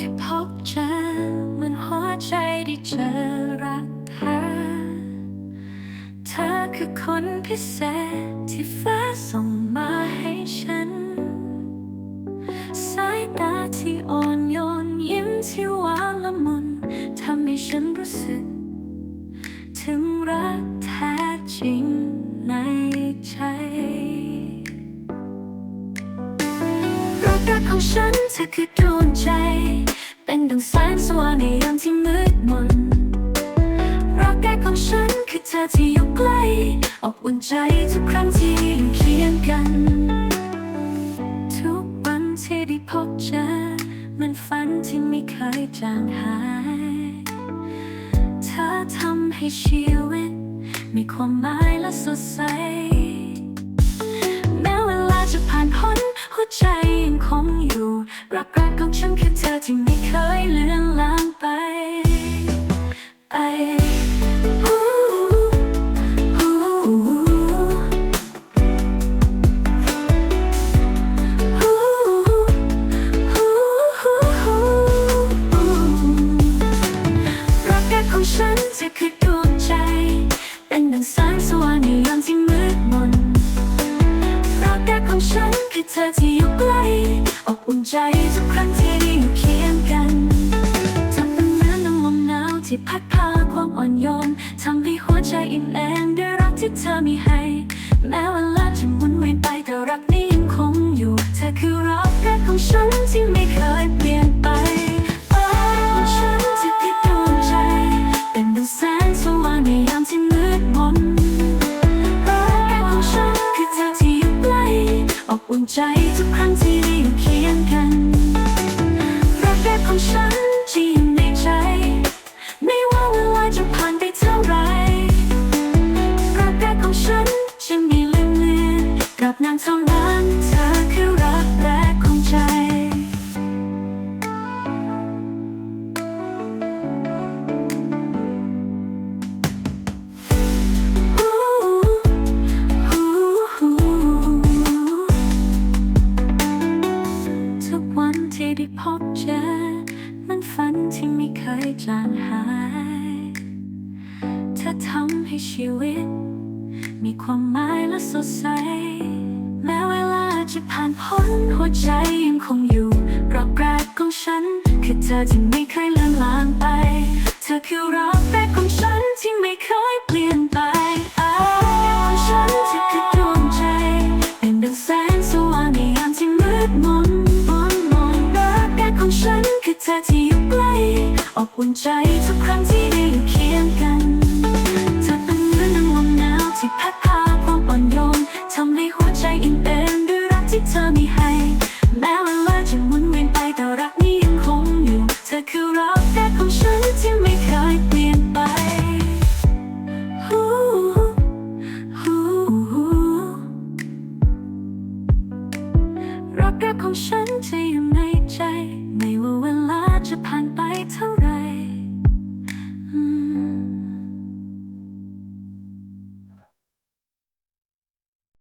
ที่พบเจอเหมันหัวใจได้เจอรักเธอเธอคือคนพิเศษที่ฟ้าส่งมาให้ฉัน สายตาที่อ่อนโยนยิ้มที่หวานละมุนทำให้ฉันรู้สึก ถึงรักแท้จริง รักรักของฉันเธอคือดวงใจ เป็นดังแสงสว่างในยามที่มืดมนรักแรกของฉันคือเธอที่อยู่ใกล้อบอุ่นใจทุกครั้งที่อยู่เคียงกัน ทุกวันที่ได้พบเจอมันฝันที่ไม่เคยจางหาย เธอทำให้ชีวิต มีความหมายและสดใส รักแรกของฉันคือเธอที่ไม่เคยเลือนลางไปไปอู้อู้อู้อู้รักแรกของฉันเธอคือดวงใจ เป็นดังแสงสว่างในยามที่มืดมนรักแรกของฉันคือเธอที่อยู่ใกล้ อบอุ่นใจทุกครั้งที่ได้อยู่เคียงกันทำเป็นเหมือนน้ำลมหนาวที่พัดพาความอ่อนโยนทำให้หัวใจอิ่มแรงด้วยรักที่เธอมีให้ แม้เวลาจะหมุนเวียนไปแต่รักนี้ยังคงอยู่ เธอคือรักแรกของฉันที่ ใจทุกครั้งที่ได้อยู่เคียงกัน รักแรกของฉันที่อยู่ในใจ ไม่ว่าเวลาจะผ่านไปเท่าไร รักแรกของฉันจะไมีลืมเลือนกับนางเท่าไร ยจางหาย เธอทำให้ชีวิต มีความหมายและสดใส แม้เวลาจะผ่านพ้นหัวใจยังคงอยู่รักแรกของฉัน คือเธอที่ไม่เคยเลือนลางไป เธอคือรักแรกของฉันที่ไม่เคยเปลี่ยนไปอ้าวฉันที่คือดวงใจ เป็นดังแสงสว่างในยามที่มืดมนมนมนรักแรกของฉันคือเธอที่ อบอุ่นใจทุกครั้งที่ได้อยู่เคียงกัน เธอเป็นเรื่องลมหนาวที่พัดพาความอ่อนโยนทำให้หัวใจอิ่มเอมด้วยรักที่เธอมีให้ แม้เวลาจะหมุนเวียนไปแต่รักนี้ยังคงอยู่ เธอคือรักแรกของฉันที่ไม่เคยเปลี่ยนไปรักแรกของฉันจะอยู่ในใจ